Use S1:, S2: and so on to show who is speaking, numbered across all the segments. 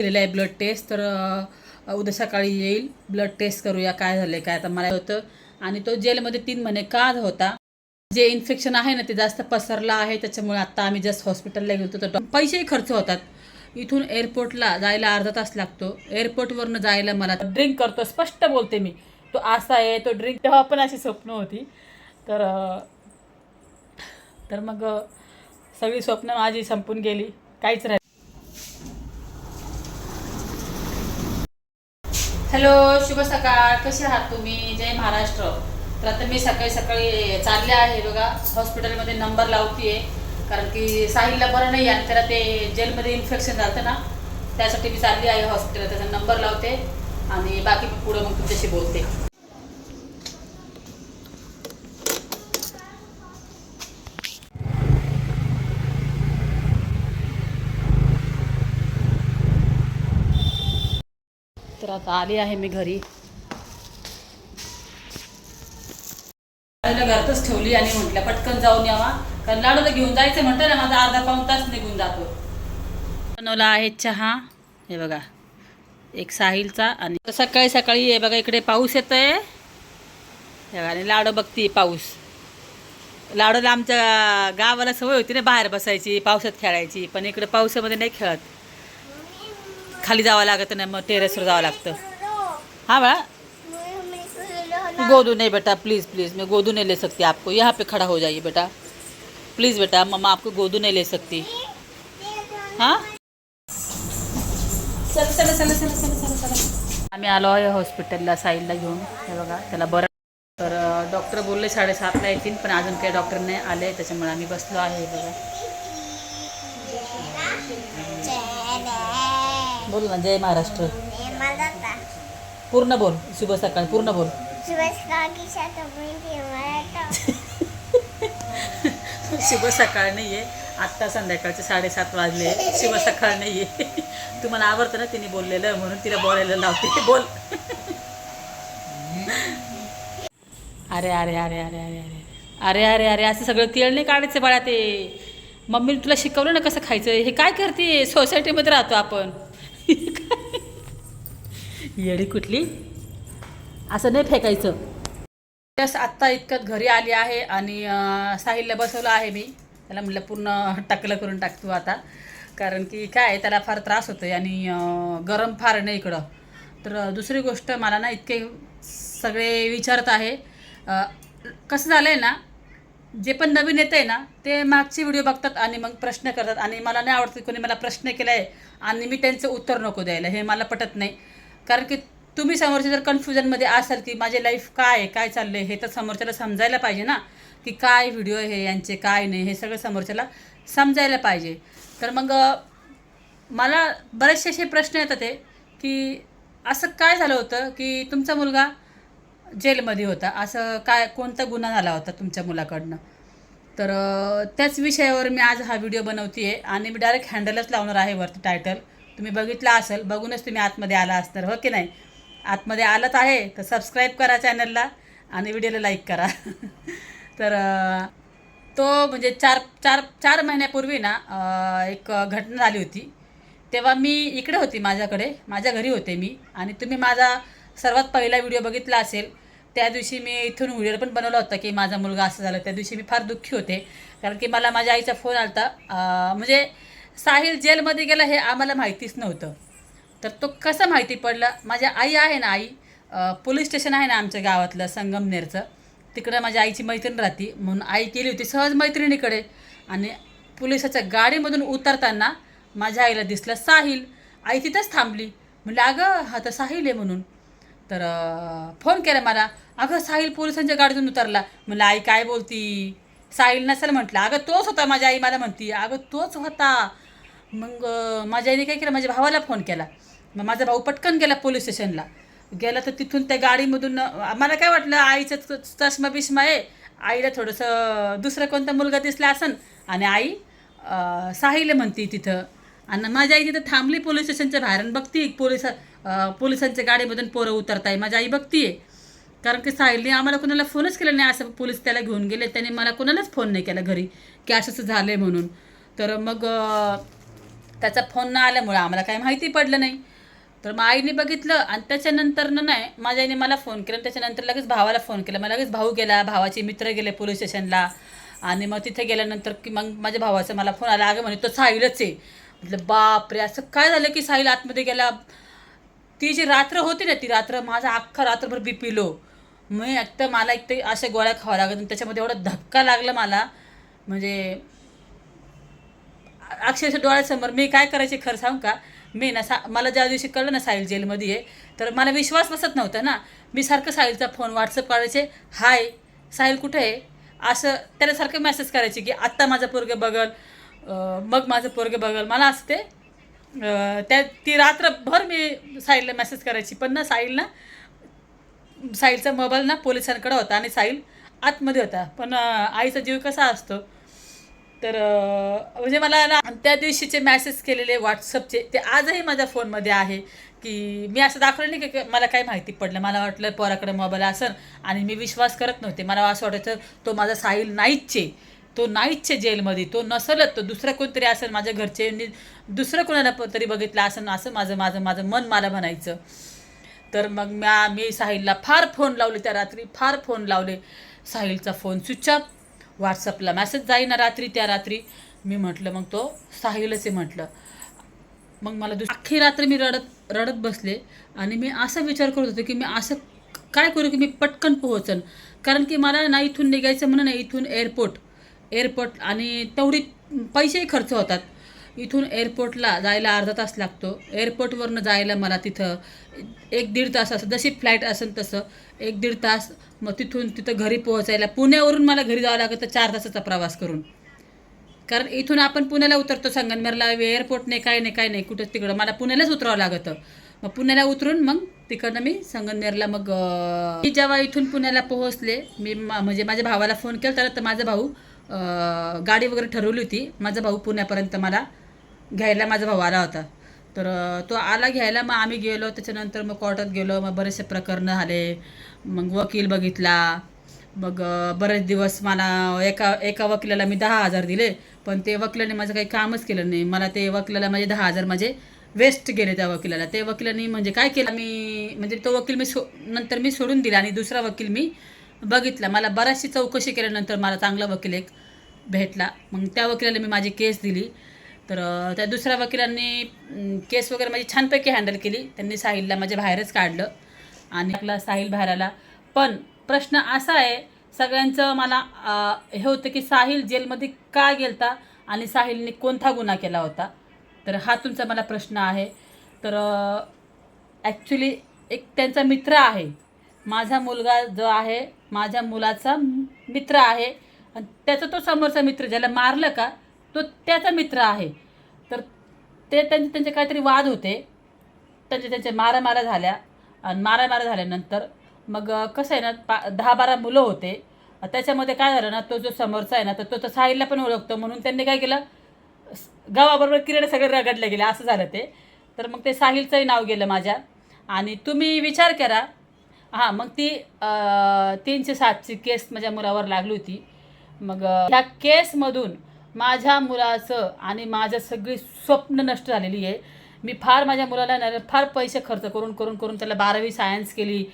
S1: केलेलं आहे blood taste तर उद्या सकाळी येईल. ब्लड टेस्ट करूया काय झालं काय आता मला होतं. आणि तो जेलमध्ये तीन महिने का होता. जे इन्फेक्शन आहे ना ते जास्त पसरलं आहे त्याच्यामुळे आता आम्ही जस्ट हॉस्पिटलला गेलो तर पैसेही खर्च होतात. इथून एअरपोर्टला जायला अर्धा तास लागतो. एअरपोर्टवरनं जायला मला ड्रिंक करतो स्पष्ट बोलते मी. तो असा आहे तो ड्रिंक तेव्हा पण अशी स्वप्न होती. तर तर मग सगळी स्वप्न माझी संपून गेली. काहीच राहिली हॅलो शुभ सकाळ. कसे आहात तुम्ही? जय महाराष्ट्र. तर आता मी सकाळी सकाळी चालले आहे बघा. हॉस्पिटलमध्ये नंबर लावतीये. कारण की साहिलला बरं नाही आणि त्याला ते जेलमध्ये इन्फेक्शन झालं ना त्यासाठी मी चालली आहे हॉस्पिटल त्याचा नंबर लावते आणि बाकी पुढं मग तुमच्याशी बोलते. आता आली आहे मी घरी. घरातच ठेवली आणि म्हटलं पटकन जाऊन यावा. कारण लाडूला घेऊन जायचं म्हटलं ना माझा अर्धा पाऊण तास निघून जातो. बनवला आहे चहा. हे बघा एक साहिलचा आणि सकाळी सकाळी हे बघा इकडे पाऊस येतोय. हे बघा आणि लाडू बघती पाऊस. लाडूला आमच्या गावाला सवय होती ना बाहेर बसायची पावसात खेळायची पण इकडे पावसामध्ये नाही खेळत. खाली जावं लागत नाही मग टेरेसवर जावं लागतं. हाँ बड़ा गोदू नहीं बेटा प्लीज़ प्लीज़ मैं गोदू नहीं ले सकती आपको. यहाँ पे खड़ा हो जाइए बेटा. प्लीज़ बेटा मम्मा आपको गोदू नहीं ले सकती. हाँ? चल चला चला चल चला चला चला. आम्ही आलो आहे हॉस्पिटलला साईडला घेऊन. हे बघा त्याला बरं. तर डॉक्टर बोलले साडेसातला येतील पण अजून काही डॉक्टर नाही आले त्याच्यामुळे आम्ही बसलो आहे हे बघा. बोल ना जय महाराष्ट्र. पूर्ण बोल शुभ सकाळ पूर्ण बोल. शुभ सकाळ नाही आहे आत्ता संध्याकाळचे साडेसात वाजले. शुभ सकाळ नाही आहे तुम्हाला आवडतं ना तिने बोललेलं म्हणून तिला बोलायला लावते. बोल. अरे अरे अरे अरे अरे अरे. अरे अरे अरे असं सगळं तिळ नाही काढायचं बाळा ते. मम्मीने तुला शिकवलं ना कसं खायचं? हे काय करते सोसायटीमध्ये राहतो आपण. येडी कुठली? असं नाही फेकायचं. जस्ट आत्ता इतक्यात घरी आली आहे आणि साहिलला बसवलं आहे मी. त्याला म्हटलं पूर्ण टकलं करून टाकतो आता. कारण की काय त्याला फार त्रास होतो आहे आणि गरम फार नाही इकडं. तर दुसरी गोष्ट मला ना इतके सगळे विचारत आहे. कसं झालं आहे ना जे पण नवीन येतं आहे ना ते मागचे व्हिडिओ बघतात आणि मग प्रश्न करतात. आणि मला नाही आवडतं कोणी मला प्रश्न केला आहे आणि मी त्यांचं उत्तर नको द्यायला. हे मला पटत नाही. कारण की तुम्ही समोरच्या जर कन्फ्युजनमध्ये असाल की माझे लाईफ काय आहे काय चाललं आहे हे तर समोरच्याला समजायला पाहिजे ना की काय व्हिडिओ हे यांचे काय नाही हे सगळं समोरच्याला समजायला पाहिजे. तर मग मला बरेचसे असे प्रश्न येतात ते की असं काय झालं होतं की तुमचा मुलगा जेलमध्ये होता? असं काय कोणता गुन्हा झाला होता तुमच्या मुलाकडनं? तर त्याच विषयावर मी आज हा व्हिडिओ बनवते आहे आणि मी डायरेक्ट हँडलच लावणार आहे वरती टायटल तुम्ही बघितला असेल बघूनच तुम्ही आतमध्ये आला असणार हो की नाही? आतमध्ये आलंच आहे तर सबस्क्राईब करा चॅनलला आणि व्हिडिओला लाईक करा. तर तो म्हणजे चार चार चार महिन्यापूर्वी ना एक घटना झाली होती. तेव्हा मी इकडे होती माझ्याकडे माझ्या घरी होते मी. आणि तुम्ही माझा सर्वात पहिला व्हिडिओ बघितला असेल त्या दिवशी मी इथून व्हिडिओ पण बनवला होता की माझा मुलगा असं झाला. त्या दिवशी मी फार दुःखी होते कारण की मला माझ्या आईचा फोन आला होता म्हणजे साहिल जेलमध्ये गेला हे आम्हाला माहितीच नव्हतं. तर तो कसं माहिती पडलं? माझ्या आई आहे ना आई पोलीस स्टेशन आहे ना आमच्या गावातलं संगमनेरचं. तिकडं माझ्या आईची मैत्रीण राहते. म्हणून आई केली होती सहज मैत्रिणीकडे. आणि पोलिसाच्या गाडीमधून उतरताना माझ्या आईला दिसलं साहिल आई तिथंच थांबली. म्हणलं अगं हा तर साहिल आहे म्हणून. तर फोन केला मला अगं साहिल पोलिसांच्या गाडीतून उतरला. म्हणलं आई काय बोलती? साहिल नसेल म्हटलं. अगं तोच होता माझ्या आई मला म्हणती. अगं तोच होता. मग माझ्या आईने काय केलं? माझ्या भावाला फोन केला. मग माझा भाऊ पटकन गेला पोलीस स्टेशनला गेला तर तिथून त्या गाडीमधून मला काय वाटलं आईचं च- चष्मा बिष्मा आहे. आईला थोडंसं दुसरं कोणता मुलगा दिसला असन. आणि आई साहिले साहिल तिथं. आणि माझी आई तिथं थांबली पोलीस स्टेशनच्या बाहेर आणि बघती पोलीस पोलिसांच्या गाडीमधून पोरं उतरताय. माझी आई बघतीये. कारण की साहिलने आम्हाला कोणाला फोनच केला नाही. असं पोलीस त्याला घेऊन गेले. त्याने मला कोणालाच फोन नाही केला घरी. की असं झालं आहे म्हणून. तर मग त्याचा फोन न आल्यामुळं आम्हाला काही माहिती पडलं नाही. तर मग आईने बघितलं आणि त्याच्यानंतर नाही माझ्या आईने मला फोन केला आणि त्याच्यानंतर लगेच भावाला फोन केला. मला लगेच भाऊ गेला भावाचे मित्र गेले पोलीस स्टेशनला. आणि मग तिथे गेल्यानंतर की मग माझ्या भावाचा मला फोन आला अगं म्हणे तो साहिलच आहे. म्हटलं बापरे असं काय झालं की साहिल आतमध्ये गेला? ती जी रात्र होती ना ती रात्र माझा अख्खा रात्रभर बी पिलो मग एक तर मला एक ते अशा गोळ्या खावा लागत आणि त्याच्यामध्ये एवढा धक्का लागला मला. म्हणजे अक्षरशः डोळ्यासमोर मी काय करायचे खरं सांगू का? मी ना सा मला ज्या दिवशी कळलं ना साहिल जेलमध्ये आहे तर मला विश्वास बसत नव्हता ना. मी सारखं साहिलचा फोन व्हॉट्सअप काढायचे हाय साहिल कुठे आहे? असं त्याला सारखं मेसेज करायचे की आत्ता माझं पोरगं बघल मग माझं पोरगं बघल. मला असं ते त्या ती रात्रभर मी साहिलला मेसेज करायची. पण ना साहिल ना साहिलचा मोबाईल ना पोलिसांकडे होता आणि साहिल आतमध्ये होता. पण आईचा जीव कसा असतो? तर म्हणजे मला ना त्या दिवशीचे मॅसेज केलेले व्हॉट्सअपचे ते आजही माझ्या फोनमध्ये आहे की मी असं दाखवलं नाही की मला काही माहिती पडलं. मला वाटलं पोराकडे मोबाईल असन आणि मी विश्वास करत नव्हते. मला असं वाटायचं तो माझा साहिल नाहीचे तो नाहीचे जेलमध्ये तो नसलत तो दुसरं कोणतरी असेल माझ्या घरचे दुसरं कोणाला तरी बघितलं असं असं माझं माझं माझं मन मला म्हणायचं. तर मग म्या मी साहिलला फार फोन लावले त्या रात्री फार फोन लावले. साहिलचा फोन स्विच ऑफ. व्हॉट्सअपला मेसेज जाईना रात्री त्या रात्री. मी म्हटलं मग तो साहिलच आहे म्हटलं. मग मला दुस अख्खी रात्र मी रडत रडत बसले. आणि मी असा विचार करत होते की मी असं काय करू की मी पटकन पोहोचन? कारण की मला ना इथून निघायचं म्हणून ना इथून एअरपोर्ट एअरपोर्ट आणि तेवढी पैसेही खर्च होतात. इथून एअरपोर्टला जायला अर्धा तास लागतो. एअरपोर्टवरनं जायला मला तिथं एक दीड तास असं जशी फ्लाईट असेल तसं एक दीड तास मग तिथून तिथं घरी पोहोचायला. पुण्यावरून मला घरी जावं लागतं चार तासाचा प्रवास करून. कारण इथून आपण पुण्याला उतरतो संगमनेरला एअरपोर्ट नाही काय नाही काय नाही कुठं तिकडं. मला पुण्यालाच उतरावं लागतं. मग पुण्याला उतरून मग तिकडनं मी संगमनेरला मग मी जेव्हा इथून पुण्याला पोहोचले मी मा- म्हणजे माझ्या भावाला फोन केला तर माझा भाऊ गाडी वगैरे ठरवली होती. माझा भाऊ पुण्यापर्यंत मला घ्यायला माझा भाऊ आला होता. तर तो आला घ्यायला मग आम्ही गेलो. त्याच्यानंतर मग कोर्टात गेलो. मग बरेचसे प्रकरणं झाले. मग वकील बघितला. मग बरेच दिवस मला एका एका वकिलाला मी दहा हजार दिले. पण ते वकिलाने माझं काही कामच केलं नाही. मला ते वकिलाला माझे दहा हजार माझे वेस्ट गेले त्या वकिलाला. ते वकिलांनी म्हणजे काय केलं? मी म्हणजे तो वकील मी सो नंतर मी सोडून दिला आणि दुसरा वकील मी बघितला. मला बराचशी चौकशी केल्यानंतर मला चांगला वकील एक भेटला. मग त्या वकिलाला मी माझी केस दिली. तर त्या दुसऱ्या वकिलांनी केस वगैरे माझी छानपैकी हँडल केली. त्यांनी साहिलला माझ्या बाहेरच काढलं आणि आपला साहिल बाहेर आला पण प्रश्न असा आहे सगळ्यांचं मला हे होतं की साहिल जेलमध्ये का गेलता आणि साहिलने कोणता गुन्हा केला होता? तर हा तुमचा मला प्रश्न आहे. तर ॲक्च्युली एक त्यांचा मित्र आहे. माझा मुलगा जो आहे माझ्या मुलाचा मित्र आहे. आणि त्याचा तो समोरचा मित्र ज्याला मारलं का तो त्याचा मित्र आहे. तर ते त्यांचे त्यांचे काहीतरी वाद होते. त्यांचे त्यांचे मारामारा झाल्या. आणि मारामारा झाल्यानंतर मग कसं आहे ना पा दहा बारा मुलं होते. त्याच्यामध्ये काय झालं ना तो जो समोरचा आहे ना तर तो तर साहिलला पण ओळखतो. म्हणून त्यांनी काय केलं गावाबरोबर किरण सगळे रगडले गेले असं झालं ते. तर मग ते साहिलचंही नाव गेलं माझ्या. आणि तुम्ही विचार करा. हां मग ती तीनशे सातची केस माझ्या मुलावर लागली होती. मग ह्या केसमधून माझ्या मुलाचं आणि माझं सगळी स्वप्न नष्ट झालेली आहे. मी फार माझ्या मुलाला ना फार पैसे खर्च करून करून करून त्याला बारावी सायन्स केली.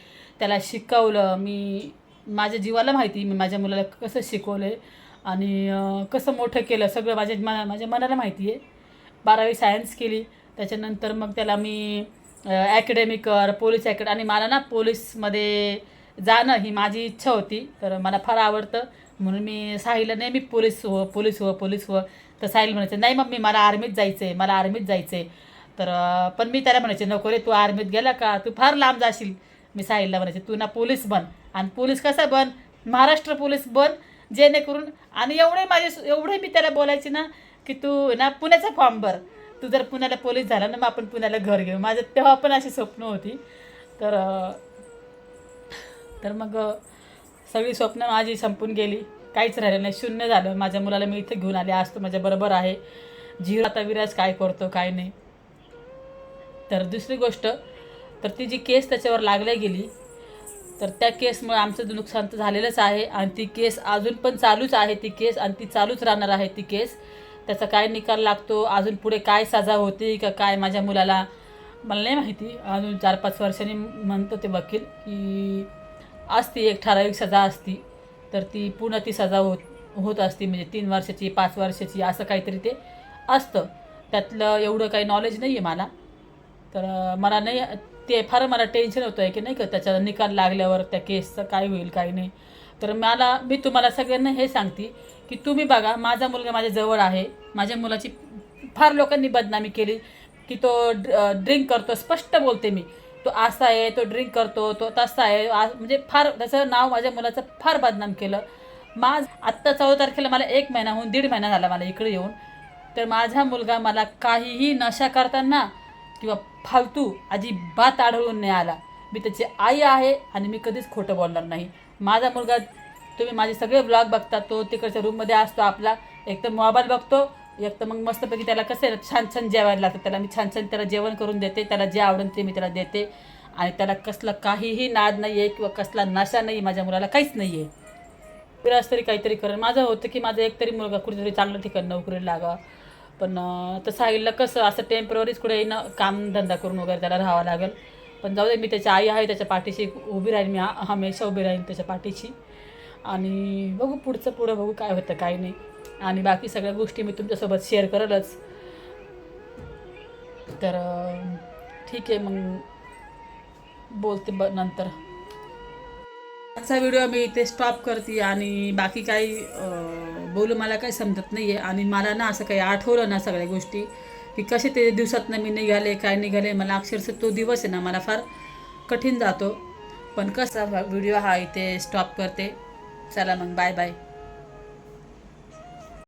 S1: त्याला शिकवलं. मी माझ्या जीवाला माहिती मी माझ्या मुलाला कसं शिकवलं आहे आणि कसं मोठं केलं सगळं माझ्या मना माझ्या मनाला माहिती आहे. बारावी सायन्स केली. त्याच्यानंतर मग त्याला मी ॲकॅडमी कर पोलीस ॲकॅड आणि मला ना पोलीसमध्ये जाणं ही माझी इच्छा होती. तर मला फार आवडतं. म्हणून मी साहिलला नेहमी पोलीस हो पोलीस हो पोलीस हो तर साहिल म्हणायचं नाही मम्मी मला आर्मीत जायचं आहे मला आर्मीत जायचं आहे तर पण मी त्याला म्हणायचे नको रे तू आर्मीत गेला का? तू फार लांब जाशील. मी साहिलला म्हणायचे तू ना पोलीस बन. आणि पोलीस कसा बन? महाराष्ट्र पोलीस बन जेणेकरून आणि एवढे माझे एवढे मी त्याला बोलायचे ना की तू ना पुण्याचा फॉर्म भर. तू जर पुण्याला पोलीस झाला ना मग आपण पुण्याला घर घेऊ. माझं तेव्हा पण अशी स्वप्न होती. तर तर मग सगळी स्वप्न माझी संपून गेली. काहीच राहिलं नाही. शून्य झालं. माझ्या मुलाला मी इथे घेऊन आले. आज तो माझ्या बरोबर आहे. झिरो आता विराज काय करतो काय नाही. तर दुसरी गोष्ट तर ती जी केस त्याच्यावर लागल्या गेली तर त्या केसमुळे आमचं नुकसान तर झालेलंच आहे आणि ती केस अजून पण चालूच आहे ती केस आणि ती चालूच राहणार आहे ती केस. त्याचा काय निकाल लागतो? अजून पुढे काय सजा होती का काय माझ्या मुलाला? मला नाही माहिती. अजून चार पाच वर्षांनी म्हणतो ते वकील की असती एक ठराविक सजा असती तर ती पूर्ण ती सजा होत होत असती. म्हणजे तीन वर्षाची पाच वर्षाची असं काहीतरी ते असतं. त्यातलं एवढं काही नॉलेज नाही आहे मला. तर मला नाही ते फार मला टेन्शन होतं आहे की नाही का त्याचा निकाल लागल्यावर त्या केसचं काय होईल काय नाही. तर मला मी तुम्हाला सगळ्यांना हे सांगते की तुम्ही बघा माझा मुलगा माझ्या जवळ आहे. माझ्या मुलाची फार लोकांनी बदनामी केली की तो ड्रिंक करतो स्पष्ट बोलते मी. तो असा आहे तो ड्रिंक करतो तो तसा आहे. आ- म्हणजे फार त्याचं नाव माझ्या मुलाचं फार बदनाम केलं. माझ आत्ता चौदा तारखेला मला एक महिना होऊन दीड महिना झाला मला इकडे येऊन. तर माझा मुलगा मला काहीही नशा करताना किंवा फालतू अजिबात आढळून नाही आला. मी त्याची आई आहे आणि मी कधीच खोटं बोलणार नाही. माझा मुलगा तुम्ही माझे सगळे ब्लॉग बघता तो तिकडच्या रूममध्ये असतो आपला. एक तर मोबाईल बघतो एक तर मग मस्तपैकी त्याला कसं आहे छान छान जेवायला लागतं. त्याला मी छान छान त्याला जेवण करून देते त्याला जे आवडेल ते मी त्याला देते. आणि त्याला कसला काहीही नाद नाही आहे किंवा कसला नशा नाही माझ्या मुलाला काहीच नाही आहे विराज तरी काहीतरी करेल माझं होतं की माझा एक तरी मुलगा कुठेतरी चांगलं ठिकाण नोकरीला लागा. पण तसं आईला कसं असं टेम्पररीच कुठे येणं कामधंदा करून वगैरे त्याला राहावं लागेल. पण जाऊ दे मी त्याची आई आहे त्याच्या पाठीशी उभी राहील मी हा- हमेशा उभी राहील त्याच्या पाठीशी. आणि बघू पुढचं पुढं बघू काय होतं काय नाही. आणि बाकी सगळ्या गोष्टी मी तुमच्यासोबत शेअर करेलच. तर ठीक आहे मग बोलते ब नंतर. आजचा व्हिडिओ मी इथे स्टॉप करते आणि बाकी काही बोलू मला काही समजत नाही आहे आणि मला ना असं काही आठवलं ना सगळ्या गोष्टी की कसे ते दिवसातनं मी निघाले काय निघाले मला अक्षरशः तो दिवस आहे ना मला फार कठीण जातो. पण कसा व्हिडिओ हा इथे स्टॉप करते. चला मग बाय बाय